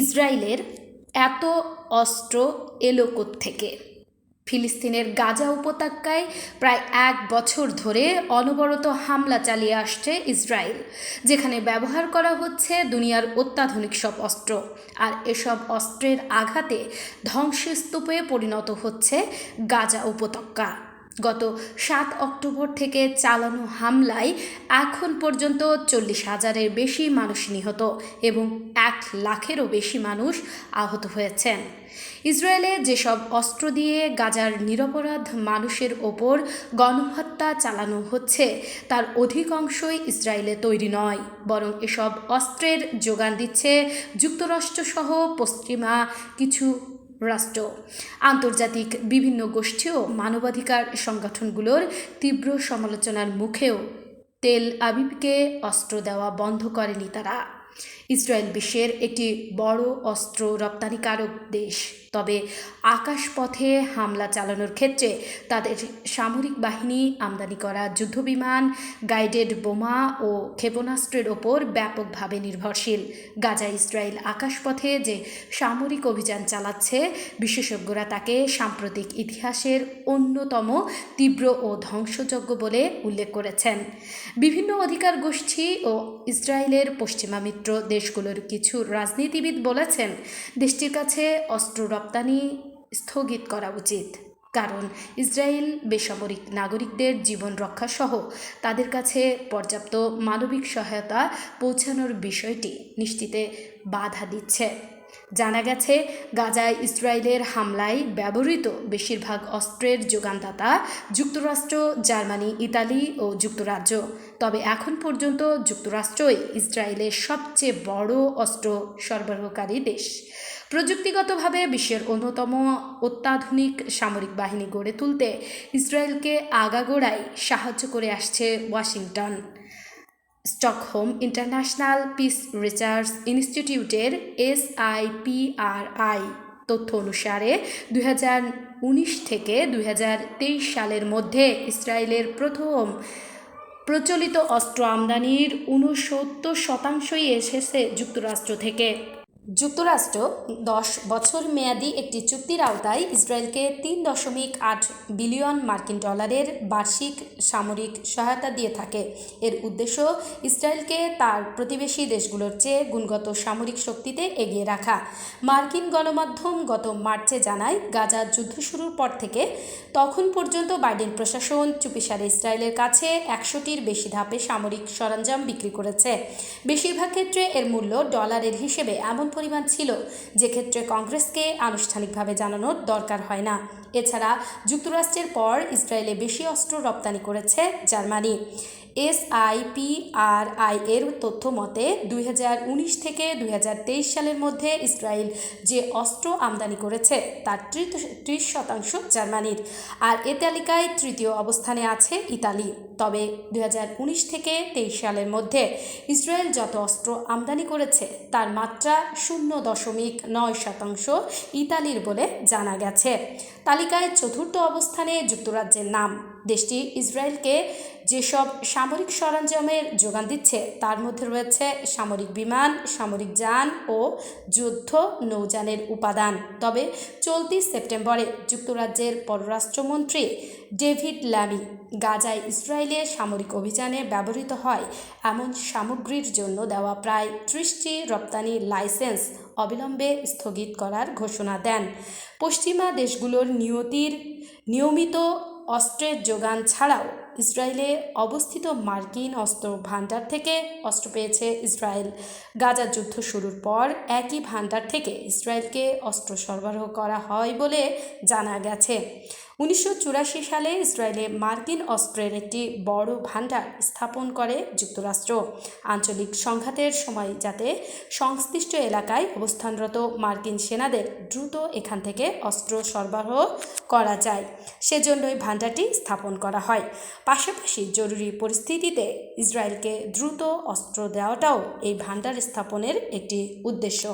ইসরায়েলের এত অস্ত্র এলো থেকে ফিলিস্তিনের গাজা উপত্যকায় প্রায় এক বছর ধরে অনবরত হামলা চালিয়ে আসছে ইসরায়েল, যেখানে ব্যবহার করা হচ্ছে দুনিয়ার অত্যাধুনিক সব অস্ত্র। আর এসব অস্ত্রের আঘাতে ধ্বংসস্তূপে পরিণত হচ্ছে গাজা উপত্যকা। গত সাত অক্টোবর থেকে চালানো হামলায় এখন পর্যন্ত চল্লিশ হাজারের বেশি মানুষ নিহত এবং এক লাখেরও বেশি মানুষ আহত হয়েছেন। ইসরায়েলে যেসব অস্ত্র দিয়ে গাজার নিরপরাধ মানুষের ওপর গণহত্যা চালানো হচ্ছে, তার অধিকাংশই ইসরায়েলে তৈরি নয়। বরং এসব অস্ত্রের যোগান দিচ্ছে যুক্তরাষ্ট্রসহ পশ্চিমা কিছু রাষ্ট্র। আন্তর্জাতিক বিভিন্ন গোষ্ঠী ও মানবাধিকার সংগঠনগুলোর তীব্র সমালোচনার মুখেও তেল আবিবকে অস্ত্র দেওয়া বন্ধ করেনি তারা। ইসরায়েল বিশ্বের একটি বড় অস্ত্র রপ্তানিকারক দেশ। তবে আকাশপথে হামলা চালানোর ক্ষেত্রে তাদের সামরিক বাহিনী আমদানি করা যুদ্ধবিমান, গাইডেড বোমা ও ক্ষেপণাস্ত্রের ওপর ব্যাপকভাবে নির্ভরশীল। গাজা ইসরায়েল আকাশপথে যে সামরিক অভিযান চালাচ্ছে, বিশেষজ্ঞরা তাকে সাম্প্রতিক ইতিহাসের অন্যতম তীব্র ও ধ্বংসযজ্ঞ বলে উল্লেখ করেছেন। বিভিন্ন অধিকার গোষ্ঠী ও ইসরায়েলের পশ্চিমা মিত্র দেশগুলোর কিছু রাজনীতিবিদ বলেছেন, দেশটির কাছে অস্ত্র রপ্তানি স্থগিত করা উচিত। কারণ ইসরায়েল বেসামরিক নাগরিকদের জীবন রক্ষাসহ তাদের কাছে পর্যাপ্ত মানবিক সহায়তা পৌঁছানোর বিষয়টি নিশ্চিতে বাধা দিচ্ছে। জানা গেছে, গাজায় ইসরায়েলের হামলায় ব্যবহৃত বেশিরভাগ অস্ত্রের যোগানদাতা যুক্তরাষ্ট্র, জার্মানি, ইতালি ও যুক্তরাজ্য। তবে এখন পর্যন্ত যুক্তরাষ্ট্রই ইসরায়েলের সবচেয়ে বড় অস্ত্র সরবরাহকারী দেশ। প্রযুক্তিগতভাবে বিশ্বের অন্যতম অত্যাধুনিক সামরিক বাহিনী গড়ে তুলতে ইসরায়েলকে আগাগোড়াই সাহায্য করে আসছে Washington. Stockholm International Peace Research ইনস্টিটিউটের S I P R I তথ্য অনুসারে দুই হাজার উনিশ থেকে দু হাজার তেইশ সালের মধ্যে ইসরায়েলের প্রথম প্রচলিত অস্ত্র আমদানির ঊনসত্তর শতাংশই এসেছে যুক্তরাষ্ট্র থেকে। যুক্তরাষ্ট্র দশ বছর মেয়াদী একটি চুক্তির আওতায় ইসরায়েলকে তিন দশমিক আট বিলিয়ন মার্কিন ডলারের বার্ষিক সামরিক সহায়তা দিয়ে থাকে। এর উদ্দেশ্য ইসরায়েলকে তার প্রতিবেশী দেশগুলোর চেয়ে গুণগত সামরিক শক্তিতে এগিয়ে রাখা। মার্কিন গণমাধ্যম গত মার্চে জানায়, গাজা যুদ্ধ শুরুর পর থেকে তখন পর্যন্ত বাইডেন প্রশাসন চুপিসারে ইসরায়েলের কাছে একশোটির বেশি ধাপে সামরিক সরঞ্জাম বিক্রি করেছে। বেশিরভাগ ক্ষেত্রে এর মূল্য ডলারের হিসেবে এমন পরিমাণ ছিল যে ক্ষেত্রে কংগ্রেসকে আনুষ্ঠানিকভাবে জানানোর দরকার হয় না। এছাড়া যুক্তরাষ্ট্রের পর ইসরায়েলে বেশি অস্ত্র রপ্তানি করেছে জার্মানি। এসআইপিআরআই এর তথ্য মতে, দুই হাজার উনিশ থেকে দুই হাজার তেইশ সালের মধ্যে ইসরায়েল যে অস্ত্র আমদানি করেছে, তার ত্রিশ শতাংশ জার্মানির। আর এ তালিকায় তৃতীয় অবস্থানে আছে ইতালি। তবে দু হাজার উনিশ থেকে তেইশ সালের মধ্যে ইসরায়েল যত অস্ত্র আমদানি করেছে, তার মাত্রা শূন্য দশমিক নয় শতাংশ ইতালির বলে জানা গেছে। তালিকায় চতুর্থ অবস্থানে যুক্তরাজ্যের নাম। দেশটি ইসরায়েলকে যেসব সামরিক সরঞ্জামের যোগান দিচ্ছে, তার মধ্যে রয়েছে সামরিক বিমান, সামরিক যান ও যুদ্ধ নৌযানের উপাদান। তবে চলতি সেপ্টেম্বরে যুক্তরাজ্যের পররাষ্ট্রমন্ত্রী ডেভিড ল্যামি গাজায় ইসরায়েলের সামরিক অভিযানে ব্যবহৃত হয় এমন সামগ্রীর জন্য দেওয়া প্রায় ত্রিশটি রপ্তানি লাইসেন্স অবিলম্বে স্থগিত করার ঘোষণা দেন। পশ্চিমা দেশগুলোর নিয়তির, নিয়মিত অস্ত্রের যোগান ছাড়াও ইসরায়েলে অবস্থিত মার্কিন অস্ত্র ভাণ্ডার থেকে অস্ত্র পেয়েছে ইসরায়েল। গাজা যুদ্ধ শুরুর পর একই ভাণ্ডার থেকে ইসরায়েলকে অস্ত্র সরবরাহ করা হয় বলে জানা গেছে। উনিশশো চুরাশি সালে ইসরায়েলে মার্কিন অস্ত্রের একটি বড় ভাণ্ডার স্থাপন করে যুক্তরাষ্ট্র। আঞ্চলিক সংঘাতের সময় যাতে সংশ্লিষ্ট এলাকায় অবস্থানরত মার্কিন সেনাদের দ্রুত এখান থেকে অস্ত্র সরবরাহ করা যায়, সেজন্যই ভাণ্ডারটি স্থাপন করা হয়। পাশাপাশি জরুরি পরিস্থিতিতে ইসরায়েলকে দ্রুত অস্ত্র দেওয়াটাও এই ভাণ্ডার স্থাপনের একটি উদ্দেশ্য।